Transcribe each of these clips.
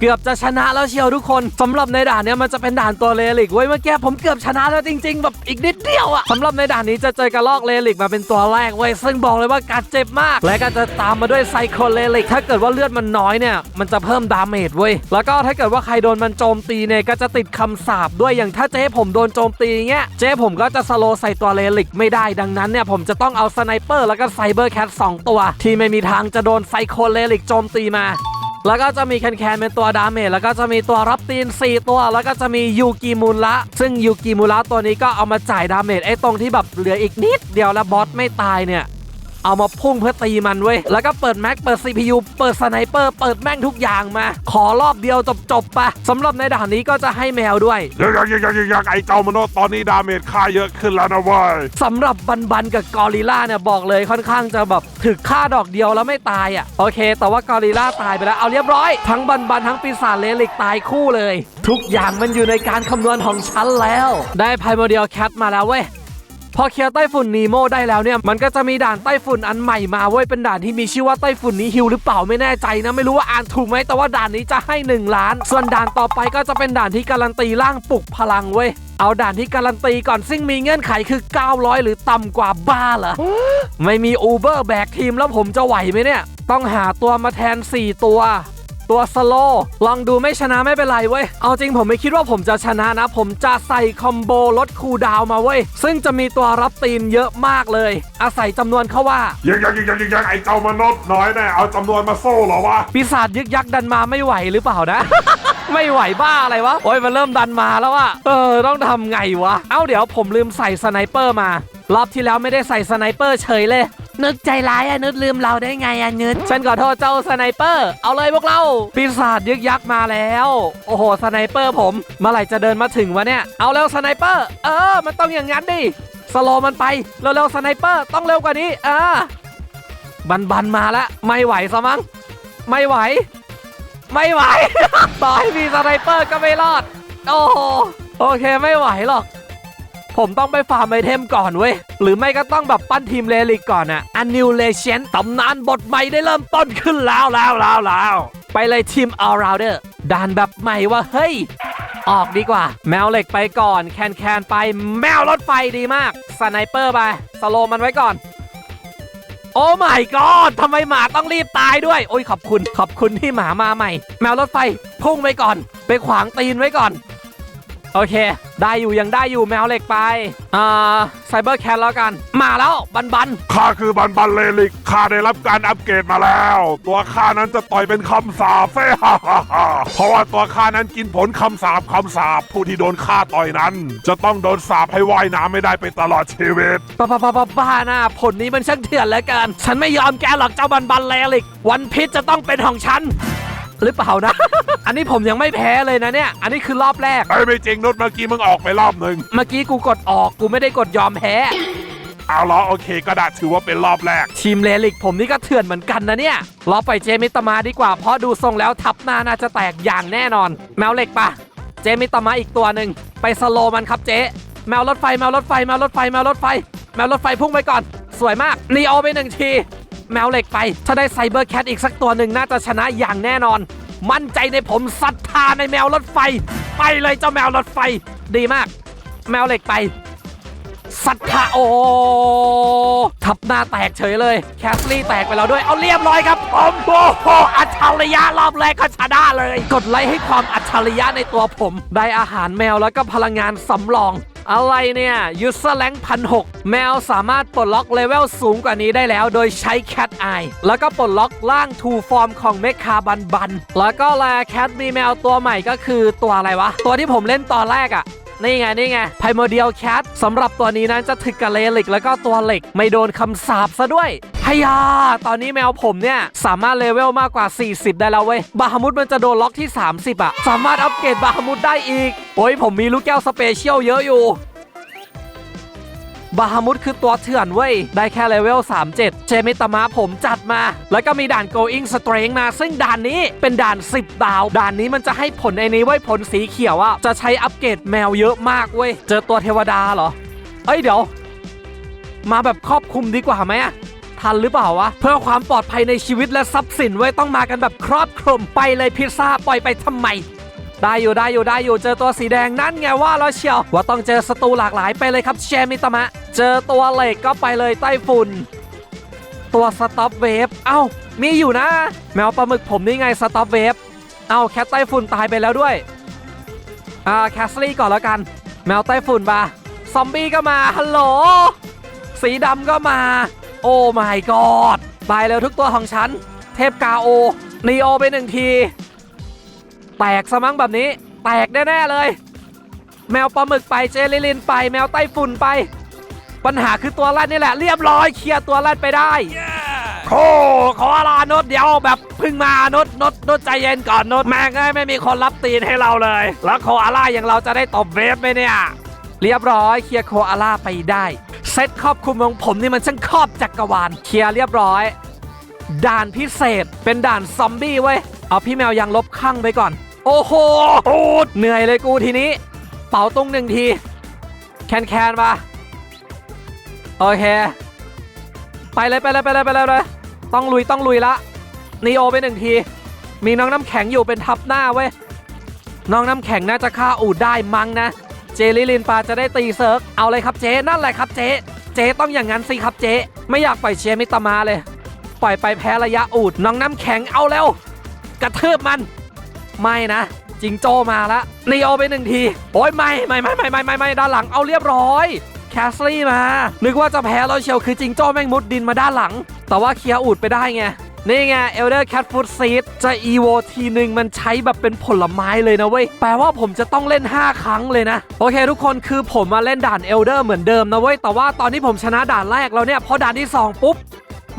เกือบจะชนะแล้วเชียวทุกคนสำหรับในด่านเนี้ยมันจะเป็นด่านตัวเลลิกเว้ยเมื่อกี้ผมเกือบชนะแล้วจริง ๆ แบบอีกนิดเดียวอะสำหรับในด่านนี้จะเจอกระลอกเลลิกมาเป็นตัวแรกเว้ยซึ่งบอกเลยว่ากัดเจ็บมาก และก็จะตามมาด้วยไซโคเลลิกถ้าเกิดว่าเลือดมันน้อยเนี่ยมันจะเพิ่มดาเมจเว้ยแล้วก็ถ้าเกิดว่าใครโดนมันโจมตีเนี่ยก็จะติดคำสาปด้วยอย่างถ้าเจ๊ผมโดนโจมตีเงี้ยเจ๊ผมก็จะสโลใส่ตัวเลลิกไม่ได้ดังนั้นเนี่ยผมจะต้องเอาสไนเปอร์แล้วก็ไซเบอร์แคทสองตัว ที่ไม่มีทางจะโดนไซโคเลลิกโจมตีมา แล้วก็จะมีแคนแคนเป็นตัวดาเมจแล้วก็จะมีตัวรับตีน 4 ตัว แล้วก็จะมียูกิมูระซึ่งยูกิมูระตัวนี้ก็เอามาจ่ายดาเมจไอ้ตรงที่แบบเหลืออีกนิดเดียวแล้วบอสไม่ตายเนี่ย เอามาพุ่งเพื่อตีมันเว้ย แล้วก็เปิดแม็ก เปิด CPU เปิดสไนเปอร์ เปิดแม่งทุกอย่างมา ขอรอบเดียวจบจบๆปะสำหรับในด่านนี้ก็จะให้แมวด้วยยังยังยังยังยังไอ้เจ้ามนุษย์ตอนนี้ดาเมจค่าเยอะขึ้นแล้วนะเว้ยสำหรับบันบันกับกอริลล่าเนี่ยบอกเลยค่อนข้างจะแบบถึกฆ่าดอกเดียวแล้วไม่ตายอะโอเค แต่ว่ากอริลล่าตายไปแล้วเอาเรียบร้อย ทั้งบันบันทั้งปีศาจเลลิกตายคู่เลย ทุกอย่างมันอยู่ในการคำนวณของฉันแล้ว ได้ไพโมเดียลแคทมาแล้วเว้ย พอเคลียร์ไต้ฝุ่นนีโมได้แล้วเนี่ยมันก็จะมีด่านไต้ฝุ่นอันใหม่มาเว้ยเป็นด่านที่มีชื่อว่าไต้ฝุ่นนี้ฮิวหรือเปล่าไม่แน่ใจนะไม่รู้ว่าอ่านถูกไหมแต่ว่าด่านนี้จะให้ 1 ล้าน ส่วนด่านต่อไปก็จะเป็นด่านที่การันตีร่างปลุกพลังเว้ยเอาด่านที่การันตีก่อนซึ่งมีเงื่อนไขคือ 900 หรือต่ำกว่าบ้าเหรอ ไม่มีอูเบอร์แบกทีมแล้วผมจะไหวไหมเนี่ย ต้องหาตัวมาแทน 4 ตัว ตัวสโลว์ลองดูไม่ชนะไม่เป็นไรเว้ย เอาจริงผมไม่คิดว่าผมจะชนะนะ ผมจะใส่คอมโบลดคูลดาวน์มาเว้ย ซึ่งจะมีตัวรับตีนเยอะมากเลย อาศัยจำนวนเขาว่ายังยังยังยังยังยังไอ้เจ้ามนุษย์น้อยแน่เอาจำนวนมาโซ่เหรอวะ ปีศาจยึกยักดันมาไม่ไหวหรือเปล่านะ ไม่ไหวบ้าอะไรวะ โอ้ยมันเริ่มดันมาแล้วอะเออต้องทำไงวะ เอ้าเดี๋ยวผมลืมใส่สไนเปอร์มารอบที่แล้วไม่ได้ใส่สไนเปอร์เฉยเลย นึกใจร้ายอะนึกลืมเราได้ไงอะนึกฉันขอโทษเจ้าสไนเปอร์ เอาเลยพวกเราปีศาจยึกยักมาแล้ว โอ้โหสไนเปอร์ผมเมื่อไหร่จะเดินมาถึงวะเนี่ย เอาแล้วสไนเปอร์ เออ มันต้องอย่างนั้นดิ สโลว์มันไป เร็วๆสไนเปอร์ ต้องเร็วกว่านี้อ่าบันบันมาแล้วไม่ไหวซะมั้ง ไม่ไหว ไม่ไหว ต่อให้มีสไนเปอร์ก็ไม่รอด โอ้โห โอเคไม่ไหวหรอก ผมต้องไปฟาร์มไอเทมก่อนเว้ย หรือไม่ก็ต้องแบบปั้นทีมเลลิกก่อนอะอันนิวเลเชนตำนานบทใหม่ได้เริ่มต้นขึ้นแล้วแล้วแล้วแล้วไปเลยทีม all rounder ด่านแบบใหม่ว่าเฮ้ย ออกดีกว่า แมวเหล็กไปก่อน แคนแคนไปแมวรถไฟดีมากสไนเปอร์ไปสโลมันไว้ก่อน โอ้ my god ทำไมหมาต้องรีบตายด้วย โอ้ยขอบคุณ ขอบคุณที่หมามาใหม่ แมวรถไฟพุ่งไปก่อน ไปขวางตีนไว้ก่อน โอเค ได้อยู่ยังได้อยู่แมวเหล็กไป อ่าไซเบอร์แคทแล้วกัน มาแล้วบันบันข้าคือบันบันเลลิกข้าได้รับการอัปเกรดมาแล้ว ตัวข้านั้นจะต่อยเป็นคำสาปเฟ่ฮ่าฮ่าฮ่าเพราะว่าตัวข้านั้นกินผลคำสาปคำสาปผู้ที่โดนฆ่าต่อยนั้น จะต้องโดนสาปให้ว่ายน้ำไม่ได้ไปตลอดชีวิตป้าป้าป้าป้าบ้าหน้าผลนี้มันช่างเถื่อนเหลือเกิน ฉันไม่ยอมแกหรอกเจ้าบันบันแลลิก วันพิษจะต้องเป็นของฉัน หรือเปล่านะ อันนี้ผมยังไม่แพ้เลยนะเนี่ย อันนี้คือรอบแรกไอ้ยไม่จริงนุชเมื่อกี้มึงออกไปรอบหนึ่งเมื่อกี้กูกดออกกูไม่ได้กดยอมแพ้ เอาล้อโอเคก็ได้ถือว่าเป็นรอบแรก ทีมเลลิกผมนี่ก็เถื่อนเหมือนกันนะเนี่ยรอไปล่อยเจมิตามาดีกว่า เพราะดูทรงแล้วทับหน้าน่าจะแตกอย่างแน่นอน แมวเหล็กปะ เจมิตามาอีกตัวหนึ่งไปสโลว์มันครับเจ๊แมวรถไฟแมวรถไฟแมวรถไฟแมวรถไฟแมวรถไฟพุ่งไปก่อน สวยมากนีโอไปหนึ่งที แมวเหล็กไป ถ้าได้ไซเบอร์แคทอีกสักตัวหนึ่งน่าจะชนะอย่างแน่นอน มั่นใจในผมศรัทธาในแมวรถไฟ ไปเลยเจ้าแมวรถไฟ ดีมาก แมวเหล็กไปสัทธาโอทับหน้าแตกเฉยเลย แคสลี่แตกไปแล้วด้วย เอาเรียบร้อยครับผมโอ้โหอัจฉริยะรอบแรกก็ชนะเลย กดไลค์ให้ความอัจฉริยะในตัวผม ได้อาหารแมวแล้วก็พลังงานสำรอง อะไรเนี่ยยูสแลงพันหกแมวสามารถปลดล็อกเลเวลสูงกว่านี้ได้แล้ว โดยใช้แคทไอแล้วก็ปลดล็อกร่างทูฟอร์มของเมคคาบันบัน แล้วก็แลแคทมีแมวตัวใหม่ก็คือตัวอะไรวะ ตัวที่ผมเล่นตอนแรกอะ นี่ไงนี่ไงไพโมเดียลแคทสำหรับตัวนี้นั้นจะถึกกับเลลิกแล้วก็ตัวเหล็ก ไม่โดนคำสาปซะด้วยฮยา ตอนนี้แมวผมเนี่ย สามารถเลเวลมากกว่า 40 ได้แล้วเว้ย บาฮามุดมันจะโดนล็อกที่ 30อะสามารถอัปเกรดบาฮามุดได้อีก โอ้ยผมมีลูกแก้วสเปเชียลเยอะอยู่ บาฮามุดคือตัวเถื่อนเว้ย ได้แค่เลเวล 37เจมิตามะผมจัดมา แล้วก็มีด่าน going strength มาซึ่งด่านนี้เป็นด่าน 10 ดาว ด่านนี้มันจะให้ผลไอ้นี้ไว้ยผลสีเขียวอะจะใช้อัปเกรดแมวเยอะมากเว้ย เจอตัวเทวดาเหรอ เอ้ยเดี๋ยว มาแบบครอบคลุมดีกว่าไหมอะทันหรือเปล่าวะ เพื่อความปลอดภัยในชีวิตและทรัพย์สินไว้ยต้องมากันแบบครอบคลุมไปเลยพิซซ่าปล่อยไปทำไม ได้อยู่ได้อยู่ได้อยู่เจอตัวสีแดงนั่นไงว่าแล้วเชียวว่าต้องเจอศัตรูหลากหลายไปเลยครับเชมิตมะ เจอตัวเหล็กก็ไปเลยไต้ฝุ่น ตัวสต็อปเวฟเอ้า มีอยู่นะ แมวปลาหมึกผมนี่ไงสต็อปเวฟเอ้าแคทไต้ฝุ่นตายไปแล้วด้วยอ่าแคสลี่ก่อนแล้วกัน แมวไต้ฝุ่นมาซอมบี้ก็มาฮัลโหลสีดำก็มา โอ้ my god ตายแล้วทุกตัวของฉัน เทพกาโอนีโอไปหนึ่งที แตกสมั้งแบบนี้ แตกแน่ๆเลย แมวปลาหมึกไปเจลิลินไป แมวไต้ฝุ่นไป ปัญหาคือตัวลั่นนี่แหละ เรียบร้อยเคลียร์ตัวลั่นไปได้ โคขอลานดเดี๋ยวแบบเพึ่งมานดนดนดใจเย็นก่อนนดแม่งเอ้ยไม่มีคนรับตีนให้เราเลย แล้วโคอาล่าอย่างเราจะได้ตบเวฟไหมเนี่ย เรียบร้อยเคลียร์โคอาล่าไปได้ เซตครอบคลุมของผมนี่มันช่างครอบจักรวาลเคลียร์เรียบร้อย ด่านพิเศษเป็นด่านซอมบี้เว้ยเอาพี่แมวยังลบข้างไปก่อน โอ้โหเหนื่อยเลยกูทีนี้ เป่าตุ้งหนึ่งที แคนแคนๆมาโอเค ไปเลยไปเลยไปเลยไปเลยเลยต้องลุยต้องลุยละนีโอไปหนึ่งที มีน้องน้ำแข็งอยู่เป็นทับหน้าเว้ยน้องน้ำแข็งน่าจะฆ่าอูดได้มั้งนะ เจลิลินปาจะได้ตีเซิร์กเอาเลยครับเจ๊นั่นแหละครับเจ๊เจ๊ต้องอย่างนั้นสิครับเจ๊ไม่อยากปล่อยเชียร์มิตามาเลย ปล่อยไปแพ้ระยะอูดน้องน้ำแข็งเอาแล้ว กระเทืบมัน ไม่นะจิงโจมาแล้วนีโอไปหนึ่งที โอ้ยไม่ไม่ไม่ไม่ไม่ไม่ไม่ด้านหลังเอาเรียบร้อยแคสลี่มา นึกว่าจะแพ้แล้วเชียวคือจิงโจ้แม่งมุดดินมาด้านหลัง แต่ว่าเคลียร์อูดไปได้ไง นี่ไง Elder Cat Food Seed จะ EVO ทีหนึ่งมันใช้แบบเป็นผลไม้เลยนะเว้ย แปลว่าผมจะต้องเล่น 5 ครั้งเลยนะ โอเคทุกคนคือผมมาเล่นด่าน Elder เหมือนเดิมนะเว้ย แต่ว่าตอนที่ผมชนะด่านแรกแล้วเนี่ยพอด่านที่ 2 ปุ๊บ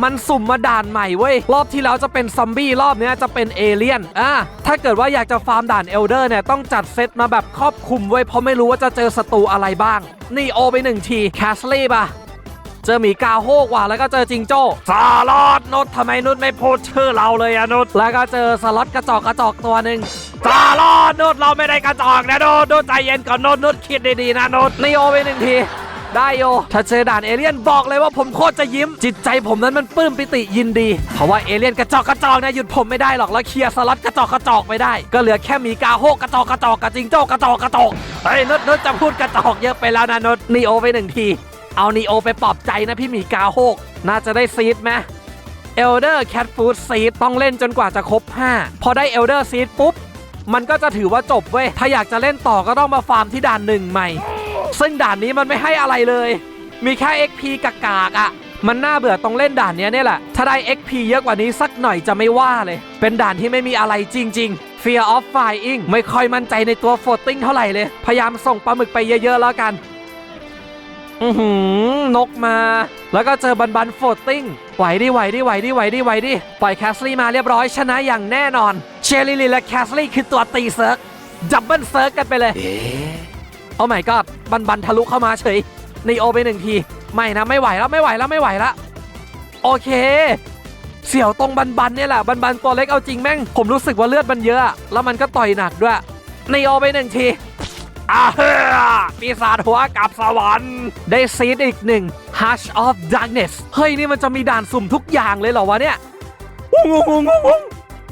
มันสุ่มมาด่านใหม่เว้ย รอบที่แล้วจะเป็นซอมบี้รอบเนี้ยจะเป็นเอเลี่ยนอะถ้าเกิดว่าอยากจะฟาร์มด่านเอลเดอร์เนี่ยต้องจัดเซตมาแบบครอบคลุมเว้ยเพราะไม่รู้ว่าจะเจอศัตรูอะไรบ้าง นี่โอไปหนึ่งทีแคสลี่ปะเจอหมีกาโฮกว่ะแล้วก็เจอจิงโจ้สลอดนุชทำไมนุชไม่พูดชื่อเราเลยอะนุชแล้วก็เจอสล็อตกระจอกกระจอกตัวหนึ่งสลอดนุชเราไม่ได้กระจอกนะนุชนุชใจเย็นก่อนนุชนุชคิดดีๆนะนุชนี่โอไปหนึ่งที ได้โยถ้าเจอด่านเอเลี่ยนบอกเลยว่าผมโคตรจะยิ้ม จิตใจผมนั้นมันปลื้มปิติยินดี เพราะว่าเอเลี่ยนกระจอกกระจอกเนี่ยหยุดผมไม่ได้หรอกแล้วเคลียร์สล็อตกระจอกกระจอกไม่ได้ ก็เหลือแค่มีกาโฮกกระจอกกระจอกกับจิงโจ้กระจอกกระจอกเฮ้ยนุชนุชจะพูดกระจอกเยอะไปแล้วนะนุชนีโอไปหนึ่งที เอานีโอไปปลอบใจนะพี่หมีกาโฮกน่าจะได้ซีดไหม Elder Cat Food Seed ต้องเล่นจนกว่าจะครบ 5 พอได้ Elder Seed ปุ๊บมันก็จะถือว่าจบเว้ย ถ้าอยากจะเล่นต่อก็ต้องมาฟาร์มที่ด่านหนึ่งใหม่ ซึ่งด่านนี้มันไม่ให้อะไรเลย มีแค่ XP กากากๆอะ่ะมันน่าเบื่อตรงเล่นด่านเนี้ยเนี่ยแหละ ถ้าได้ XP เยอะกว่านี้สักหน่อยจะไม่ว่าเลย เป็นด่านที่ไม่มีอะไรจริง ๆ Fear of Flying ไม่ค่อยมั่นใจในตัว Floating เท่าไหร่เลย พยายามส่งปลาหมึกไปเยอะ ๆ แล้วกัน อือหือนกมา แล้วก็เจอบันบันโฟตติ้งไหวดิไหวดิไหวดิไหวดิไหวดิปล่อยแคสลี่มาเรียบร้อยชนะอย่างแน่นอน เชลลี่และแคสลี่คือตัวตีเซิร์กดับเบิลเซิร์กกันไปเลย โอ้ my god บันบันทะลุเข้ามาเฉยนีโอไปหนึ่งที ไม่นะไม่ไหวแล้วไม่ไหวแล้วไม่ไหวแล้วโอเค เสี่ยวตรงบันบันเนี่ยแหละบันบันตัวเล็กเอาจริงแม่ง ผมรู้สึกว่าเลือดมันเยอะ แล้วมันก็ต่อยหนักด้วยนีโอไปหนึ่งทีอาเฮปีศาจหัวกับสวรรค์ได้ซีดอีกหนึ่ง Hush of Darkness เฮ้ย นี่มันจะมีด่านสุ่มทุกอย่างเลยเหรอวะเนี่ยงงงงงง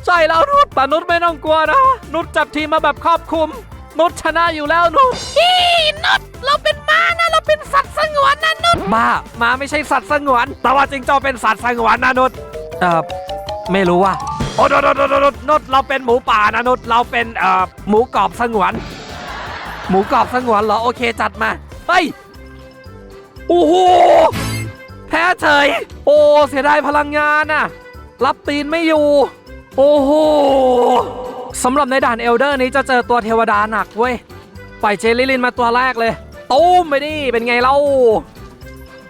ใช่แล้วนุชแต่นุชไม่ต้องกลัวนะ นุชจับทีมมาแบบครอบคลุม นุชชนะอยู่แล้วนุชอีนุชเราเป็นม้านะเราเป็นสัตว์สงวนนะนุชบ้าม้าไม่ใช่สัตว์สงวน แต่ว่าจิงโจ้เป็นสัตว์สงวนนะนุชเอ่อไม่รู้ว่าโอ้นุชนุชนุชนุชนุชเราเป็นหมูป่านะนุชเราเป็นเอ่อหมูกรอบสงวน หมูกรอบสงวนเหรอโอเคจัดมาเฮ้ยโอ้โหแพ้เฉยโอ้เสียดายพลังงานน่ะรับตีนไม่อยู่ โอ้โห สำหรับในด่านเอลเดอร์นี้จะเจอตัวเทวดาหนักเว้ยปล่อยเจลิลินมาตัวแรกเลยตูมไปดิเป็นไงเล่า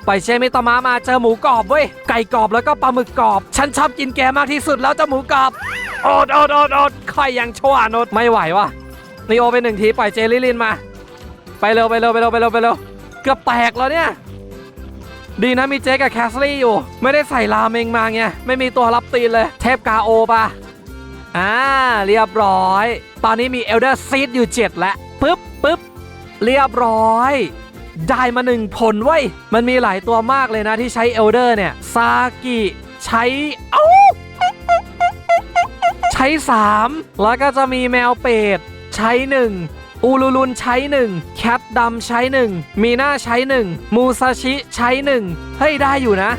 ปล่อยเชมิตมะมาเจอหมูกรอบเว้ยไก่กรอบแล้วก็ปลาหมึกกรอบ ฉันชอบกินแกมากที่สุดแล้วเจ้าหมูกรอบอดอดอดอดค่อยยังชั่วโนดไม่ไหววะนีโอไปหนึ่งทีปล่อยเจลิลินมา ไปเร็วไปเร็วไปเร็วไปเร็วไปเร็วเกือบแตกแล้วเนี่ยดีนะมีเจกับแคสลี่อยู่ ไม่ได้ใส่ราเมงมาไงไม่มีตัวรับตีนเลย เทพกาโอปะ อ่าเรียบร้อย ตอนนี้มีเอลเดอร์ซีดอยู่7แล้วปึ๊บปึ๊บเรียบร้อย ได้มาหนึ่งผลเว้มันมีหลายตัวมากเลยนะที่ใช้เอลเดอร์เนี่ยซากิใช้เอ้าใช้ 3 แล้วก็จะมีแมวเป็ดใช้ 1อูลูลุนใช้1แคทดำใช้1มีหน้าใช้1มูซาชิใช้1เฮ้ยได้อยู่นะ